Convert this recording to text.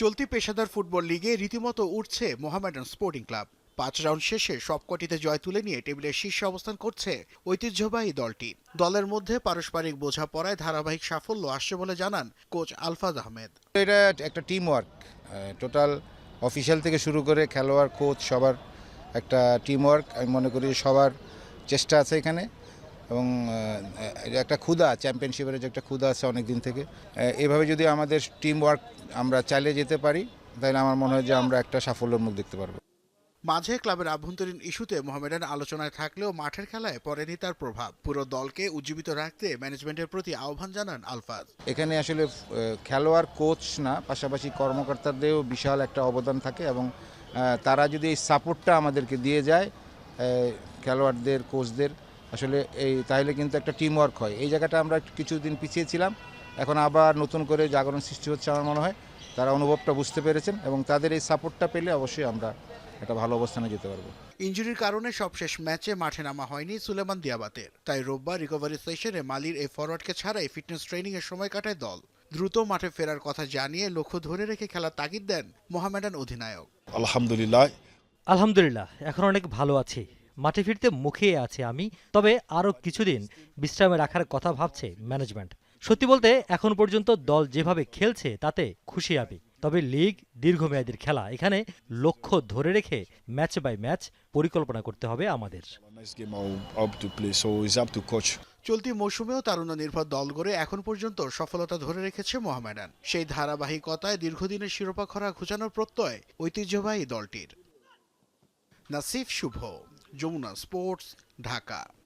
চলতি পেশাদার ফুটবল লিগে রীতিমতো উঠছে মোহামেডান স্পোর্টিং ক্লাব। পাঁচ রাউন্ড শেষে সবকটিতে জয় তুলে নিয়ে টেবিলের শীর্ষে অবস্থান করছে ঐতিহ্যবাহী দলটি। দলের মধ্যে পারস্পরিক বোঝাপড়ায় ধারাবাহিক সাফল্য আসছে বলে জানান কোচ আলফাজ আহমেদ। এটা একটা টিম ওয়ার্ক টোটাল অফিসিয়াল থেকে শুরু করে খেলোয়াড় কোচ সবার একটা টিম ওয়ার্ক আমি মনে করি সবার চেষ্টা আছে এখানে। এবং একটা ক্ষুধা চ্যাম্পিয়নশিপের যে একটা ক্ষুধা আছে অনেক দিন থেকে এভাবে যদি আমাদের টিম ওয়ার্ক আমরা চালিয়ে যেতে পারি তাহলে আমার মনে হয় যে আমরা একটা সাফল্যের মুখ দেখতে পারব। মাঝে ক্লাবের আভ্যন্তরীণ ইস্যুতে মোহামেডান আলোচনায় থাকলেও মাঠের খেলায় পড়েনি তার প্রভাব। পুরো দলকে উজ্জীবিত রাখতে ম্যানেজমেন্টের প্রতি আহ্বান জানান আলফাজ। এখানে আসলে খেলোয়াড় কোচ না পাশাপাশি কর্মকর্তাদেরও বিশাল একটা অবদান থাকে এবং তারা যদি এই সাপোর্টটা আমাদেরকে দিয়ে যায় খেলোয়াড়দের কোচদের আসলে এই তাহলে কিন্তু একটা টিম ওয়ার্ক হয়। এই জায়গাটা আমরা কিছুদিন পিছিয়ে ছিলাম এখন আবার নতুন করে জাগরণ সৃষ্টি হচ্ছে আমার মনে হয়। তারা অনুভবটা বুঝতে পেরেছেন এবং তাদের এই সাপোর্টটা পেলে অবশ্যই আমরা একটা ভালো অবস্থানে যেতে পারব। ইঞ্জুরির কারণে সবশেষ ম্যাচে মাঠে নামা হয়নি সুলেমান দিয়াবাতের। তাই রোববার রিকভারি সেশনে মালির এই ফরওয়ার্ডকে ছাড়াই ফিটনেস ট্রেনিং এর সময় কাটায় দল। দ্রুত মাঠে ফেরার কথা জানিয়ে লক্ষ্য ধরে রেখে খেলার তাগিদ দেন মোহামেডান অধিনায়ক। আলহামদুলিল্লাহ। আলহামদুলিল্লাহ এখন অনেক ভালো আছি। মাঠে ফিরতে মুখিয়ে আছি আমি। তবে আরও কিছুদিন বিশ্রামে রাখার কথা ভাবছে ম্যানেজমেন্ট সত্যি বলতে এখন পর্যন্ত দল যেভাবে খেলছে তাতে খুশি আমি। তবে লিগ দীর্ঘমেয়াদীর খেলা এখানে লক্ষ্য ধরে রেখে ম্যাচ বাই ম্যাচ পরিকল্পনা করতে হবে আমাদের। চলতি মৌসুমেও তারুণ্য নির্ভর দল গড়ে এখন পর্যন্ত সফলতা ধরে রেখেছে মোহামেডান। সেই ধারাবাহিকতায় দীর্ঘদিনের শিরোপা খরা ঘুচানোর প্রত্যয় ঐতিহ্যবাহী দলটির। নাসিফ শুভ। যমুনা স্পোর্টস ঢাকা।